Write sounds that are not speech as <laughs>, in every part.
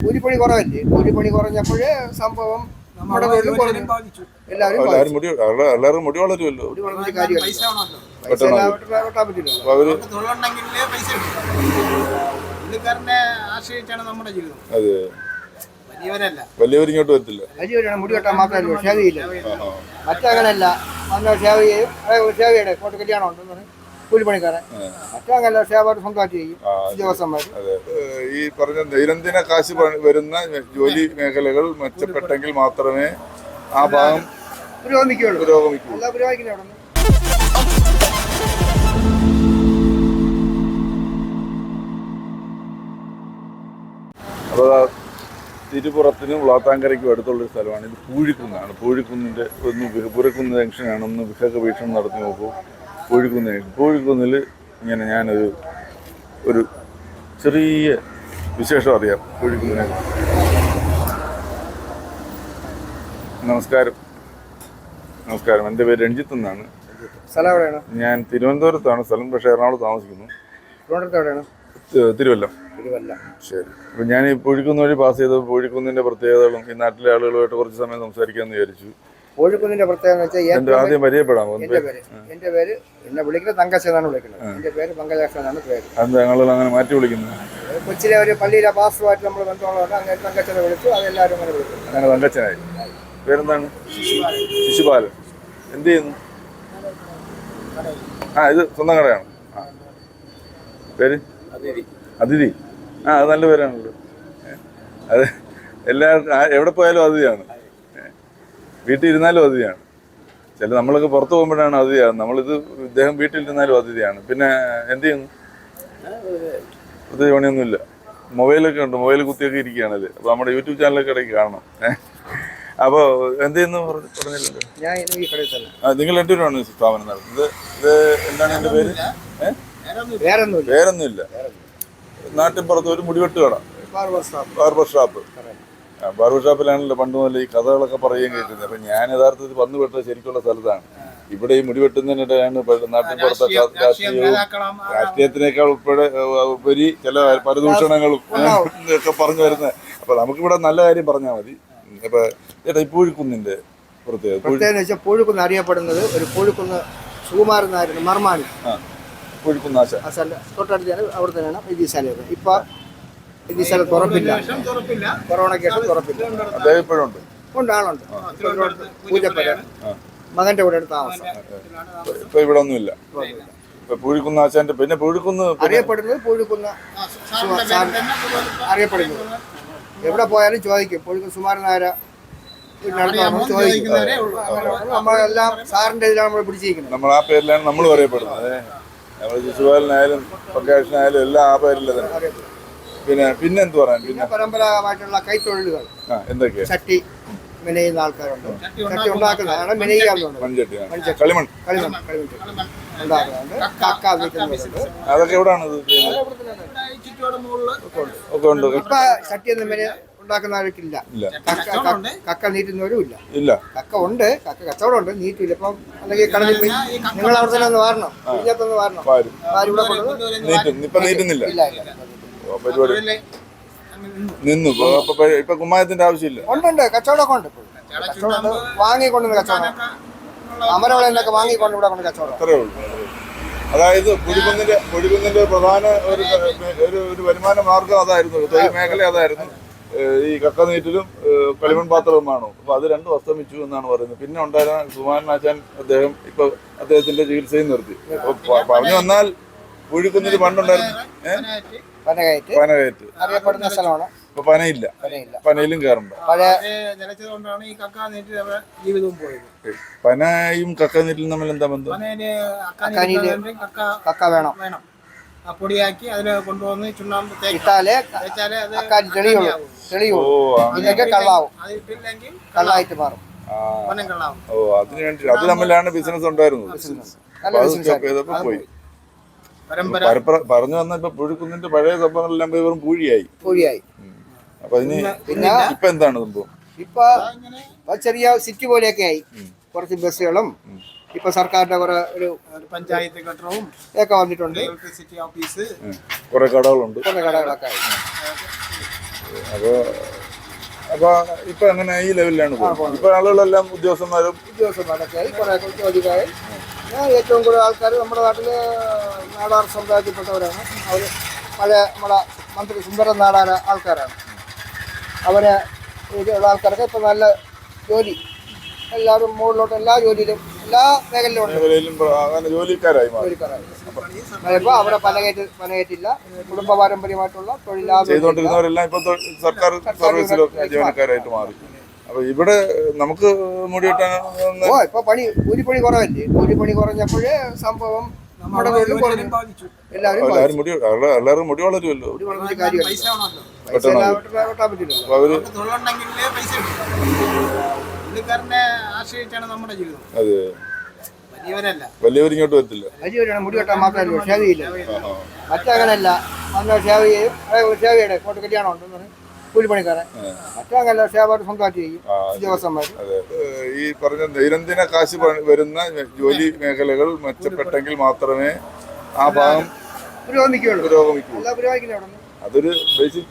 കൂലിപ്പണി കുറവല്ലേ? കൂലിപ്പണി കുറഞ്ഞപ്പോഴേ സംഭവം നമ്മുടെ തൊഴിൽ കുറഞ്ഞു. എല്ലാവരും എല്ലാവരും മുടി എല്ലാ- എല്ലാവരും മുടി വളരുമല്ലോ. കൂലി വളർന്നിട്ട് കാര്യമില്ല. പൈസ വേണമല്ലോ. പൈസ എല്ലാം വെട്ടാൻ പറ്റില്ലല്ലോ അപ്പൊ അവർ തൊഴിലുണ്ടെങ്കിലേ പൈസ കിട്ടും. പുള്ളിക്കാരനെ ആശ്രയിച്ചാണ് നമ്മുടെ ജീവിതം. അത്. വലിയവരല്ല. വലിയവർ ഇങ്ങോട്ട് വരത്തില്ല. വലിയൊരു മുടി വെട്ടാൻ മാത്രമല്ല ഷേവിയില്ല? ആഹാ. മറ്റങ്ങനല്ല വന്ന ഷേവ് ചെയ്യും ഷേവിയുടെ കോട്ട് കല്യാണം ഉണ്ടെന്ന് പറഞ്ഞ് കൂലിപ്പണിക്കാരൻ. മറ്റങ്ങനല്ല ഷേവായിട്ട് സ്വന്തമായിട്ട് ചെയ്യും. ആ, ഉദ്യോഗസ്ഥന്മാർ അതെ ഏഹ് ഈ പറഞ്ഞ ദൈനംദിന കാശ് വരുന്ന ജോലി മേഖലകൾ മെച്ചപ്പെട്ടെങ്കിൽ മാത്രമേ ആ ഭാഗം പുരോഗമിക്കുകയുള്ളൂ. എല്ലാ പുരോഗമിക്കുന്ന അപ്പോൾ തിരുപ്പുറത്തിനും വ്ളാത്താങ്കരയ്ക്കും അടുത്തുള്ളൊരു സ്ഥലമാണ്. ഇത് പൂഴിക്കുന്നാണ്. പൂഴിക്കുന്നിന്റെ ഒന്ന് പൂരക്കുന്ന് ജംഗ്ഷനാണ്. ഒന്ന് വിഹക വീക്ഷണം നടത്തി നോക്കൂ. പൂഴിക്കുന്ന് കോഴിക്കുന്നിൽ ഇങ്ങനെ ഞാനൊരു ഒരു ചെറിയ വിശേഷം അറിയാം കോഴിക്കുന്നിനെ നമസ്കാരം. നമസ്കാരം. എന്റെ പേര് രഞ്ജിത്ത് എന്നാണ്. സ്ഥലം എവിടെയാണ്? ഞാൻ തിരുവനന്തപുരത്താണ് സ്ഥലം പക്ഷേ എറണാകുളത്ത് താമസിക്കുന്നു. തിരുവനന്തപുരത്ത് എവിടെയാണ്? തി- തിരുവല്ലം. തിരുവല്ല. ശരി. അപ്പം ഞാൻ ഈ പൂഴിക്കുന്ന് വഴി പാസ് ചെയ്തപ്പോൾ പൂഴിക്കുന്നിന്റെ പ്രത്യേകതകളും ഈ നാട്ടിലെ ആളുകളുമായിട്ട് കുറച്ച് സമയം സംസാരിക്കാമെന്ന് വിചാരിച്ചു. കോഴിക്കുന്നിന്റെ പ്രത്യേകത എന്ന് വെച്ചാൽ ആദ്യം എന്റെ പേര് എന്റെ പേര് എന്നെ വിളിക്കുന്നത് തങ്കച്ച എന്നാണ് വിളിക്കുന്നത്. എന്റെ പേര് പങ്കജാക്ഷൻ എന്നാണ് പേര്. അങ്ങനെ മാറ്റി വിളിക്കുന്നത് കൊച്ചിലെ ഒരു പള്ളിയിലെ പാസ്റ്ററുമായിട്ട് നമ്മൾ ബന്ധമുള്ളതുകൊണ്ട് അങ്ങനെ തങ്കച്ചനെ വിളിച്ചു അതെല്ലാവരും അങ്ങനെ വിളിക്കും അങ്ങനെ തങ്കച്ചനായി. പേരെന്താണ്? ശിശുപാലൻ. എന്ത് ചെയ്യുന്നു? ആ ഇത് സ്വന്തം കടയാണ്. ആ. പേര്? അതിഥി ആ അത് നല്ല പേരാണല്ലോ. അത് എല്ലാ എവിടെ പോയാലും അതിഥിയാണ് വീട്ടിൽ ഇരുന്നാലും അതിഥിയാണ്. ചില നമ്മളൊക്കെ പുറത്ത് പോകുമ്പോഴാണ് അതിഥിയാണ് നമ്മളിത് ഇദ്ദേഹം വീട്ടിലിരുന്നാലും അതിഥിയാണ്. പിന്നെ എന്ത് ചെയ്യുന്നു? പ്രത്യേക പണിയൊന്നുമില്ല. മൊബൈലൊക്കെ ഉണ്ട്. മൊബൈൽ കുത്തിയൊക്കെ ഇരിക്കുകയാണത് അപ്പോൾ നമ്മുടെ യൂട്യൂബ് ചാനലൊക്കെ ഇടയ്ക്ക് കാണണം. അപ്പോൾ എന്ത് ചെയ്യുന്നു? പറഞ്ഞ- പറഞ്ഞില്ലല്ലോ ഞാൻ ഇന്ന് ഈ കടയിൽ തന്നെ. ആ നിങ്ങൾ രണ്ടുപേരാണ് സ്ഥാപനം നടത്തുന്നത്. ഇത് എന്താണ് എന്റെ പേര്? വേറൊന്നുമില്ല. നാട്ടിൻ പുറത്ത് ഒരു മുടിവെട്ട് കട. ബാർബർ ഷോപ്പ് ബാർബർ ഷാപ്പ് ആ, ബാർബർ ഷാപ്പിലാണല്ലോ പണ്ട് മുതൽ ഈ കഥകളൊക്കെ പറയുകയും കേൾക്കുന്നത് അപ്പം ഞാൻ യഥാർത്ഥത്തിൽ വന്നു പെട്ടത് ശരിക്കുള്ള സ്ഥലത്താണ്. ഇവിടെ ഈ മുടി വെട്ടുന്നതിനിടെയാണ് പ- നാട്ടിൻപുറത്തെ രാഷ്ട്രീയ- ക- രാഷ്ട്രീയവും രാഷ്ട്രീയത്തിനേക്കാൾ ഉൾപ്പെടെ ഉപരി ചില പരദൂഷണങ്ങളും ഒക്കെ <laughs> പറഞ്ഞു വരുന്നത്. അപ്പൊ നമുക്കിവിടെ നല്ല കാര്യം പറഞ്ഞാൽ മതി. അപ്പൊ ചേട്ടാ ഈ പൂഴിക്കുന്നിന്റെ പ്രത്യേകത വെച്ചാൽ പൂഴിക്കുന്ന് അറിയപ്പെടുന്നത് ഒരു പൂഴിക്കുന്ന് സുകുമാരനായിരുന്നു മർമാണി. പൂഴിക്കുന്ന് തൊട്ടടുത്ത അവിടെ തന്നെയാണ് വൈദ്യശാലയൊക്കെ ഇപ്പൊ വൈദ്യശാല തുറപ്പില്ല. കൊറോണയ്ക്ക് ശേഷം തുറപ്പില്ല. അദ്ദേഹം ഉണ്ട്. ഉണ്ട് ആളുണ്ട്. പൂജപ്പര. മകന്റെ കൂടെ താമസം. ഇപ്പൊ ഇവിടെ ഒന്നുമില്ല. ഇപ്പൊ പൂഴിക്കുന്നാശാന്റെ പിന്നെ പൂഴിക്കുന്ന് പിന്നെ അറിയപ്പെടുന്നത് പുഴുക്കുന്ന് അറിയപ്പെടുന്നത്. എവിടെ പോയാലും ചോദിക്കും. പുഴുക്കുന്ന സുമാരൻ നായര ചോദിക്കുന്നവരേ നമ്മളെല്ലാം സാറിന്റെ ഇതിലാണ് നമ്മൾ പിടിച്ചിരിക്കുന്നത്. നമ്മൾ ആ പേരിലാണ് നമ്മൾ അറിയപ്പെടുന്നത്. നമ്മൾ ശിശുപാലനായാലും പ്രകാശനായാലും എല്ലാം ആ പേരിൽ തന്നെ. പിന്നെ പിന്നെ എന്ത് പറയാൻ? പിന്നെ പരമ്പരാഗതമായിട്ടുള്ള കൈത്തൊഴിലുകൾ. എന്തൊക്കെയാ ചട്ടി മെനയുന്ന ആൾക്കാരുണ്ട്. ചട്ടി ഉണ്ടാക്കുന്നതാണ് മെനയാവുന്നുണ്ട് മൺചട്ടിയാണ് കളിമൺ. കളിമൺ കളിമൺ ഉണ്ടാക്കുന്നുണ്ട് കക്ക. അതൊക്കെ മുകളിൽ ഒക്കെ ഉണ്ട്. ഇപ്പൊ ചട്ടി എന്ന മെന ഉണ്ടാക്കുന്നവർക്കില്ല ഇല്ല. കക്ക നീറ്റുന്നവരും കക്ക ഇല്ല. ഇല്ല. കക്ക ഉണ്ട്. കക്ക കച്ചവടം ഉണ്ട്. നീറ്റില്ല. ഇപ്പം അല്ലെങ്കിൽ കടലിൽ പോയി നിങ്ങൾ അവിടെ തന്നെ ഒന്ന് വാരണം. നീട്ടുന്നില്ല ഇല്ല ഇല്ല. പരിപാടി. നിന്നു. ഇപ്പൊ കുമ്മായത്തിന്റെ ആവശ്യമില്ല. ഉണ്ട് കച്ചവടമൊക്കെ ഉണ്ട് കച്ചവടം വാങ്ങിക്കൊണ്ടുവന്ന് കച്ചവടം. അമരവളഎന്നൊക്കെ വാങ്ങിക്കൊണ്ട് ഇവിടെ കൊണ്ട് കച്ചവടം. അത്രേ ഉള്ളൂ. അതായത് കുഴിക്കുന്നിന്റെ കുഴിക്കുന്നിന്റെ പ്രധാന ഒരു ഒരു ഒരു വരുമാന മാർഗം അതായിരുന്നു. തൊഴിൽ മേഖല അതായിരുന്നു. ഈ കക്ക നീറ്റിലും കളിമൺ പാത്രവുമാണോ? അപ്പൊ അത് രണ്ടും അസ്തമിച്ചു എന്നാണ് പറയുന്നത്. പിന്നെ ഉണ്ടായിരുന്ന സുമാൻ ആശാൻ അദ്ദേഹം ഇപ്പൊ അദ്ദേഹത്തിന്റെ ചികിത്സയും നിർത്തി. പറഞ്ഞു വന്നാൽ കുഴിക്കുന്നിൽ പണ്ടുണ്ടായിരുന്നു. ഏഹ് പനകയറ്റ്. പനകയറ്റ്. അറിയപ്പെടുന്ന സ്ഥലമാണ്? ഇപ്പൊ പനയില്ല. പനയില്ല. പനയിലും കയറണ്ട പനയും കക്ക നീറ്റിലും തമ്മിൽ എന്താ ബന്ധം? കക്ക കക്ക വേണം. വേണം. ആ പൊടിയാക്കി അതിൽ കൊണ്ടുവന്ന് ചുണ്ണാമ്പ് ഇട്ടാലേ അത് തെളിയുള്ളൂ. തെളിയുള്ളൂ. കള്ളാവും. കള്ളായിട്ട് മാറും. ഓ അതിന് വേണ്ടി അത് തമ്മിലാണ് ബിസിനസ് ഉണ്ടായിരുന്നത്. പോയി. പറഞ്ഞു വന്ന ഇപ്പൊ പുഴുക്കുന്നിന്റെ പഴയ സംഭവങ്ങളെല്ലാം പോയി വെറും പൂഴിയായി. പൂഴിയായി. അപ്പൊ അതിന് പിന്നെ ഇപ്പൊ എന്താണ് സംഭവം? ഇപ്പൊ ചെറിയ സിറ്റി പോലെയൊക്കെ ആയി. കുറച്ച് ബസ്സുകളും ഇപ്പൊ സർക്കാരിന്റെ കുറെ ഒരു പഞ്ചായത്ത് കെട്ടിടവും ഒക്കെ വന്നിട്ടുണ്ട്. Electricity office. കുറെ കടകളുണ്ട്. കുറെ കടകളൊക്കെ ആയി. അപ്പൊ അപ്പൊ ഇപ്പൊ അങ്ങനെ ഈ ലെവലിലാണ് ഇപ്പൊ ആളുകളെല്ലാം ഉദ്യോഗസ്ഥന്മാരും ഉദ്യോഗസ്ഥന്മാരൊക്കെ ആയി. കുറെ ജോലിക്കായി ഏറ്റവും കൂടുതൽ ആൾക്കാർ നമ്മുടെ നാട്ടിൽ നാടാർ സമുദായത്തിൽപ്പെട്ടവരാണ്. അവർ പഴയ നമ്മുടെ മന്ത്രി സുന്ദരൻ നാടാര ആൾക്കാരാണ്. അവരെ ഇതിലുള്ള ആൾക്കാർക്ക് ഇപ്പം നല്ല ജോലി. എല്ലാവരും മുകളിലോട്ട് എല്ലാ ജോലിയിലും എല്ലാ മേഖലയിലും ജോലിക്കാരായി ഇപ്പോൾ അവിടെ പലകേറ്റ് പലകേറ്റില്ല കുടുംബ പാരമ്പര്യമായിട്ടുള്ള തൊഴിലാ ചെയ്തുകൊണ്ടിരുന്നവരെല്ലാം ഇപ്പൊ സർക്കാർ സർവീസിലൊക്കെ ജീവനക്കാരായിട്ട് മാറി. അപ്പൊ ഇവിടെ നമുക്ക് മുടിവെട്ടാൻ ഓ ഇപ്പൊ പണി കൂലിപ്പണി കുറവല്ലേ? കൂലിപ്പണി കുറഞ്ഞപ്പോഴേ സംഭവം നമ്മുടെ തൊഴിലും കുറഞ്ഞു. എല്ലാവരും എല്ലാവരും മുടി എല്ലാ- എല്ലാവരും മുടി വളരുമല്ലോ. മുടി കാര്യമില്ല. അവർ അത്. വലിയവർ ഇങ്ങോട്ട് വരത്തില്ല. വലിയവരാണ് മുടി വെട്ടാൻ മാത്രമല്ല ഷേവ് ചെയ്യില്ല മറ്റങ്ങനല്ല വന്ന ഷേവ് ചെയ്യും ഷേവ് ചെയ്യണേ കോട്ട് കല്യാണം ഉണ്ടെന്ന് പറയും കൂലിപ്പണിക്കാരൻ. മറ്റങ്ങനല്ല സ്വന്തമായിട്ട് ചെയ്യും ആ, ഉദ്യോഗസ്ഥന്മാർ ഈ പറഞ്ഞ ദൈനംദിന കാശ് വരുന്ന ജോലി മേഖലകൾ മെച്ചപ്പെട്ടെങ്കിൽ മാത്രമേ ആ ഭാഗം അതൊരു ബേസിക്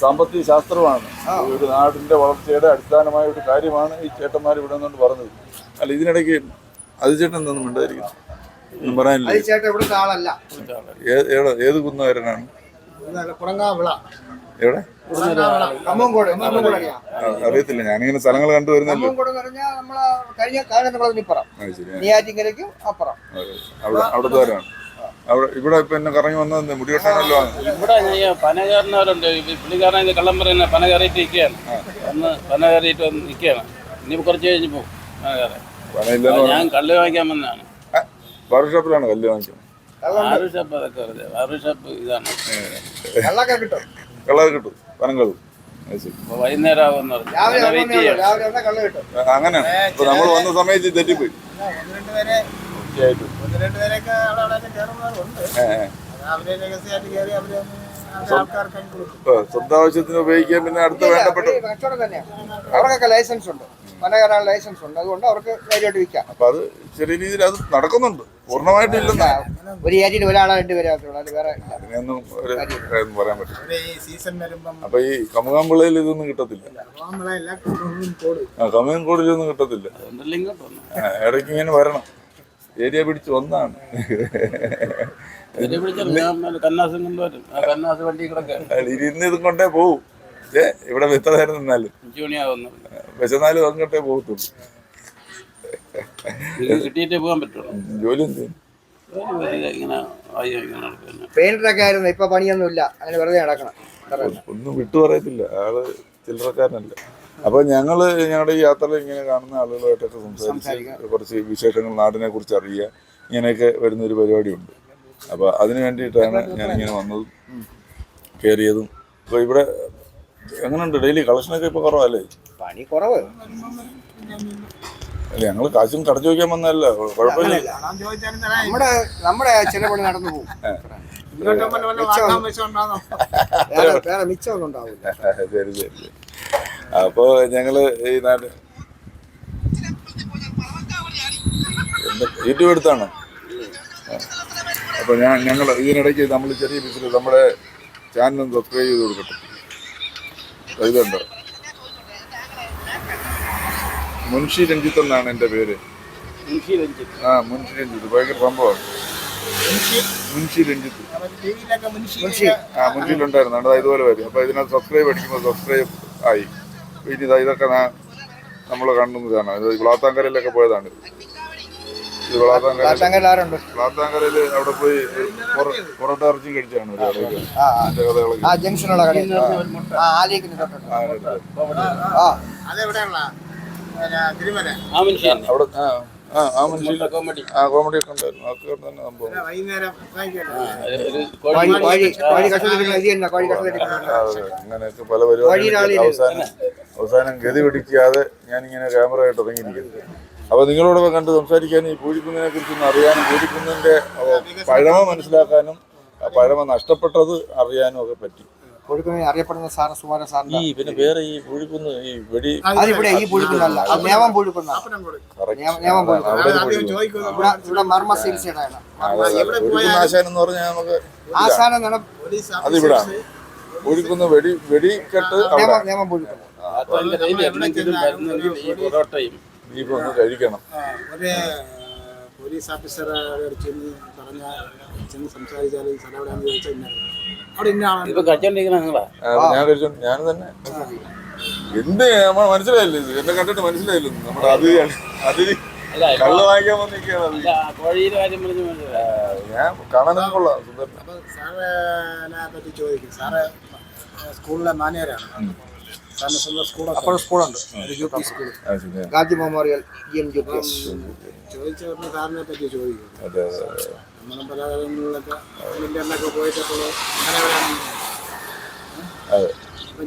സാമ്പത്തിക ശാസ്ത്രമാണ്. ഒരു നാടിന്റെ വളർച്ചയുടെ അടിസ്ഥാനമായ ഒരു കാര്യമാണ് ഈ ചേട്ടന്മാർ ഇവിടെ നിന്നുകൊണ്ട് പറഞ്ഞത്. അല്ല ഇതിനിടയ്ക്ക് അത് ചേട്ടൻ എന്തൊന്നും ഉണ്ടായിരിക്കും ഒന്നും പറയാനില്ല. ഏത് കുന്നുകാരനാണ്? കുടങ്ങാവിള. എവിടെ? അറിയത്തില്ല ഞാനിങ്ങനെ സ്ഥലങ്ങൾ കണ്ടുവരുന്നല്ലോ അവിടെ അവിടുത്തെ ഇവിടെ ഇപ്പൊ എന്നെ കറങ്ങി വന്നത് മുടി വെട്ടാനല്ലോ ഇവിടെ പനകാരനവരുണ്ട്. പുള്ളിക്കാരൻ ഇത് കള്ളം പറയുന്ന പന കയറിയിട്ട് നിൽക്കുകയാണ്. ഒന്ന് പന കയറിയിട്ട് വന്ന് നിൽക്കുകയാണ്. ഇനി കുറച്ച് കഴിഞ്ഞ് പോകും ഞാൻ കല്ല് വാങ്ങിക്കാൻ വന്നതാണ്. ബാർബർ ഷോപ്പിലാണ് കല്ല് വാങ്ങിക്കുന്നത്. ആറ് ഷോപ്പ് അതൊക്കെ വെറുതെ ഷാപ്പ് ഇതാണ്. വെള്ളമൊക്കെ കിട്ടും. അപ്പോൾ വൈകുന്നേരം അങ്ങനെയാണ്. ഇപ്പൊ നമ്മൾ വന്ന സമയത്ത് തെറ്റിപ്പോയി. തീർച്ചയായിട്ടും ഒന്ന് സ്വന്തം ആവശ്യത്തിന് ഉപയോഗിക്കാൻ പിന്നെ അടുത്ത വേണ്ടപ്പെട്ട കച്ചവടം തന്നെയാണ് അവർക്കൊക്കെ ലൈസൻസ് ഉണ്ട്. പല ലൈസൻസ് ഉണ്ട്. അതുകൊണ്ട് അവർക്ക് ധൈര്യമായിട്ട് വിൽക്കാം. അപ്പൊ അത് ചെറിയ രീതിയിൽ അത് നടക്കുന്നുണ്ട്. പൂർണമായിട്ട് ഇല്ലെന്ന്. ഒരു ഏരിയയിൽ ഒരാളെ രണ്ട് പേരെ ആകത്തുള്ളൂ. അത് വേറെ ഇല്ല. അതിനൊന്നും ഒരു കാര്യമൊന്നും പറയാൻ പറ്റില്ല. അപ്പൊ ഈ കമുകാമ്പിളയിൽ ഇതൊന്നും കിട്ടത്തില്ല. ആ കമുകൻ കോടിലൊന്നും കിട്ടത്തില്ല. ഇടയ്ക്ക് ഇങ്ങനെ വരണം. ഏരിയ പിടിച്ച് വന്നാണ്. ഞാൻ കൊണ്ടുവരും ആ കന്നാസ് വണ്ടി ഇരുന്ന് ഇതും കൊണ്ടേ പോവും. ഏ ഇവിടെ എത്ര നേരം നിന്നാലും അഞ്ചു മണിയാവുന്നു വിശന്നാലും അങ്ങോട്ടേ പോകത്തുള്ളൂ. ഇത് കിട്ടിയിട്ടേ പോകാൻ പറ്റുള്ളൂ. ജോലി എന്ത്? ഇങ്ങനെ അയ്യോ ഇങ്ങനെ നടക്കുന്നു. പെയിന്ററൊക്കെ ആയിരുന്നു ഇപ്പൊ പണിയൊന്നും ഇല്ല അങ്ങനെ വെറുതെ നടക്കണം. അത്ര തന്നെ. ഒന്നും വിട്ടു പറയത്തില്ല. ആൾ ചില്ലറക്കാരനല്ല. അപ്പൊ ഞങ്ങൾ ഞങ്ങളുടെ ഈ യാത്രയിൽ ഇങ്ങനെ കാണുന്ന ആളുകളുമായിട്ടൊക്കെ സംസാരിച്ച് കുറച്ച് വിശേഷങ്ങൾ നാടിനെ കുറിച്ച് അറിയുക. ഇങ്ങനെയൊക്കെ വരുന്ന ഒരു പരിപാടിയുണ്ട്. അപ്പൊ അതിന് വേണ്ടിയിട്ടാണ് ഞാനിങ്ങനെ വന്നതും. കയറിയതും അപ്പൊ ഇവിടെ എങ്ങനെയുണ്ട് ഡെയിലി കളക്ഷനൊക്കെ ഇപ്പൊ കുറവല്ലേ? പണി കുറവ്. അല്ല ഞങ്ങൾ കാശും കടച്ചു ചോദിക്കാൻ വന്നതല്ല. കുഴപ്പമില്ല. നമ്മുടെ നമ്മുടെ ചില നടന്നു പോകും. ശരി ശരി അപ്പോ ഞങ്ങൾ ഈ നാട് യൂട്യൂബ് എടുത്താണോ? ആ. അപ്പൊ ഞാൻ ഞങ്ങൾ ഇതിനിടയ്ക്ക് നമ്മൾ ചെറിയ ബിസിനസ് നമ്മുടെ ചാനൽ സബ്സ്ക്രൈബ് ചെയ്ത് കൊടുക്കട്ടെ. ഇതുണ്ട്. മുൻഷി രഞ്ജിത്ത് എന്നാണ് എന്റെ പേര്. ആ മുൻഷി രഞ്ജിത്ത്. ഭയങ്കര സംഭവമാണ് മുൻഷി? രഞ്ജിത്ത്. മുൻഷി ആ മുൻഷിയിലുണ്ടായിരുന്നു അതാ ഇതുപോലെ വരും. അപ്പോൾ ഇതിനകത്ത് സബ്സ്ക്രൈബ് അടിക്കുമ്പോൾ സബ്സ്ക്രൈബ് ആയി. ഇതാ ഇതൊക്കെ നമ്മൾ കാണുന്നതാണ് ഇത് വിളാത്താങ്കരയിലൊക്കെ പോയതാണ്. ആരുണ്ട്? അവിടെ പോയി പൊറോട്ട കഴിച്ചാണ് ആ കഥകളൊക്കെ ആ ജംഗ്ഷനുള്ള കടയിൽ. ആ ആലിയേക്കിന് തൊട്ടുണ്ട്. ആ, അതെവിടെയുള്ള തിരുമല. അവിടെ ആ കോമഡി ഒക്കെ ഉണ്ടായിരുന്നു. അതൊക്കെ തന്നെ സംഭവം. അങ്ങനെയൊക്കെ പല പരിപാടികളും അവസാനം അവസാനം ഗതി പിടിക്കാതെ ഞാനിങ്ങനെ ക്യാമറ ആയിട്ട് ഇറങ്ങിയിരിക്കുന്നത് അപ്പൊ നിങ്ങളോടൊക്കെ കണ്ട് സംസാരിക്കാനും ഈ പൂഴിക്കുന്നിനെ കുറിച്ചൊന്ന് അറിയാനും പൂഴിക്കുന്നിന്റെ അഹ്, പഴമ മനസ്സിലാക്കാനും പഴമ നഷ്ടപ്പെട്ടത് അറിയാനും ഒക്കെ പറ്റി. അറിയപ്പെടുന്ന സുമാര ഈ പിന്നെ വേറെ ഈ പൂഴിക്കുന്ന് ഈ വെടി അതിവിടെ ഈ പുഴുക്കുന്നല്ല അത് നേമം പുഴുക്കുന്ന പൂഴിക്കുന്ന്. ഇവിടെ മർമ്മ ആശാൻ എന്ന് പറഞ്ഞാൽ നമുക്ക് ആശാനം നട പോലീസ് അതിവിടാണ്. ഓഫീസേഴ്സ് ഒഴുക്കുന്ന വെടി വെടിക്കെട്ട് പൂഴിക്കുന്നു എന്തെങ്കിലും ഈ പൊറോട്ടയും ബീഫ് ഒന്ന് കഴിക്കണം. ഒരു പോലീസ് ഓഫീസർ ചെന്ന് പറഞ്ഞ ചെന്ന് സംസാരിച്ചാൽ ഈ സ്ഥലം എവിടെയാണെന്ന് ചോദിച്ചാൽ അവിടെ ഇപ്പൊ നിങ്ങളാ? ഞാൻ കഴിച്ചു ഞാൻ തന്നെ. എന്ത് നമ്മൾ മനസ്സിലായില്ല ഇത്? എന്നെ കണ്ടിട്ട് മനസ്സിലായില്ല നമ്മുടെ അതിഥിയാണ് അതിഥി കള്ള് വാങ്ങിക്കാൻ വന്നിരിക്കുകയാണ് ഞാൻ കൊള്ളാം സാറിനെ പറ്റി ചോദിക്കും. സാറ് സ്കൂളിലെ മാനേജരാണ് സ്കൂളുണ്ട്. U P school. Gandhi memorial G M G P S. ചോദിച്ച സാറിനെ പറ്റി ചോദിക്കും. അതെ അതെ അതെ. നമ്മളും പല കാര്യങ്ങളിലൊക്കെ ഇന്റർനൊക്കെ പോയിട്ടപ്പോൾ അങ്ങനെ എവിടെയാണ്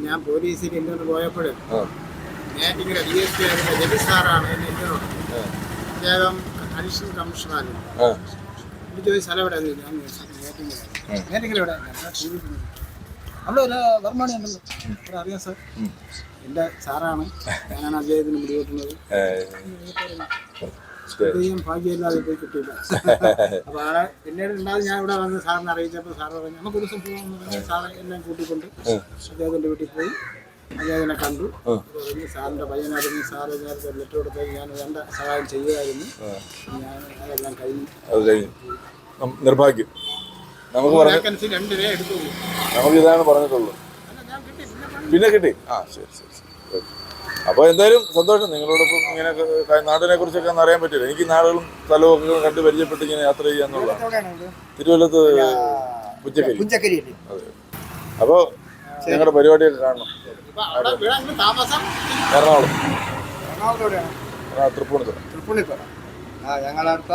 ഞാൻ പോലീസിൽ ഇന്റർന് പോയപ്പോഴും ഞാൻ നേറ്റിങ്ങനെ ഡി എസ് പി ആയിരുന്ന ജഗി സാറാണ് എന്നെ ഇന്റർനോട്ട് അദ്ദേഹം അഡീഷണൽ കമ്മീഷണറായിരുന്നു ചോദിച്ചു സ്ഥലം എവിടെ ഞാൻ നേറ്റിങ്ങനെ ഞാൻ അവിടെ ഒരു വർമ്മണി ഉണ്ടല്ലോ. അറിയാം സാർ. എന്റെ സാറാണ്. ഞാനാണ് അദ്ദേഹത്തിന് പിടികൂട്ടുന്നത്. ഇത്രയും ഭാഗ്യമില്ലാതെ പോയി കിട്ടിയില്ല. അപ്പോൾ ആളെ പിന്നീട് ഉണ്ടാകും ഞാൻ ഇവിടെ വന്ന് സാറിനെ അറിയിച്ചപ്പോൾ സാറ് പറഞ്ഞു നമുക്ക് ഒരു ദിവസം പോകാമെന്ന് സാറെ എല്ലാം കൂട്ടിക്കൊണ്ട് അദ്ദേഹത്തിന്റെ വീട്ടിൽ പോയി. അദ്ദേഹത്തിനെ കണ്ടു. പറഞ്ഞു സാറിന്റെ പയ്യനായിരുന്നു സാറ്. നേരത്തെ ലെറ്റർ കൊടുത്തത്. ഞാൻ വേണ്ട സഹായം ചെയ്യുമായിരുന്നു. ഞാൻ അതെല്ലാം കഴിഞ്ഞു. അത് കഴിഞ്ഞു. നിർഭാഗ്യം. നമുക്ക് പറഞ്ഞു നമുക്ക് ഇതാണ് പറഞ്ഞിട്ടുള്ളൂ. ഞാൻ കിട്ടി പിന്നെ കിട്ടി? ആ ശരി ശരി ശരി. അപ്പോൾ എന്തായാലും സന്തോഷം. നിങ്ങളോടൊപ്പം ഇങ്ങനെ നാടിനെ കുറിച്ചൊക്കെ ഒന്ന് അറിയാൻ പറ്റില്ല? എനിക്ക് നാടുകളും സ്ഥലവും ഒക്കെ കണ്ട് പരിചയപ്പെട്ട് ഇങ്ങനെ യാത്ര ചെയ്യാന്നുള്ള? തിരുവല്ലത്ത് പുഞ്ചക്കരി. പുഞ്ചക്കരി അല്ലേ അതെ. അപ്പോൾ ഞങ്ങളുടെ പരിപാടിയൊക്കെ കാണണം. എറണാകുളം. തൃപ്പൂണിത്തുറ. തൃപ്പൂണിത്തുറ. ആ ഞങ്ങളടുത്ത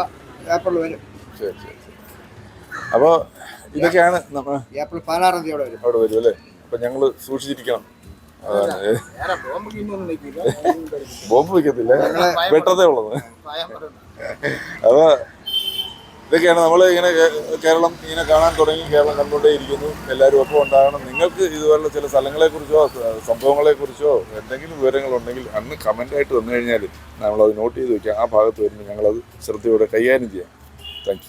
ഏപ്രിൽ വരും. ശരി ശരി. അപ്പോൾ ഇതൊക്കെയാണ് നമ്മൾ ഏപ്രിൽ പതിനാറാം തീയതി അവിടെ വരും. അവിടെ വരും അല്ലേ? അപ്പം ഞങ്ങൾ സൂക്ഷിച്ചിരിക്കണം. ബോംബ് വയ്ക്കത്തില്ല വെട്ടതേ ഉള്ളത് അപ്പോൾ ഇതൊക്കെയാണ് നമ്മൾ ഇങ്ങനെ കേരളം ഇങ്ങനെ കാണാൻ തുടങ്ങി കേരളം കണ്ടുകൊണ്ടേ ഇരിക്കുന്നു എല്ലാവരും ഒപ്പം ഉണ്ടാകണം. നിങ്ങൾക്ക് ഇതുപോലുള്ള ചില സ്ഥലങ്ങളെക്കുറിച്ചോ സംഭവങ്ങളെക്കുറിച്ചോ എന്തെങ്കിലും വിവരങ്ങളുണ്ടെങ്കിൽ അന്ന് കമന്റായിട്ട് വന്നു കഴിഞ്ഞാൽ നമ്മളത് നോട്ട് ചെയ്ത് വയ്ക്കാം ആ ഭാഗത്ത് വരുമ്പോൾ ഞങ്ങളത് ശ്രദ്ധയോടെ കൈകാര്യം ചെയ്യാം. Thank you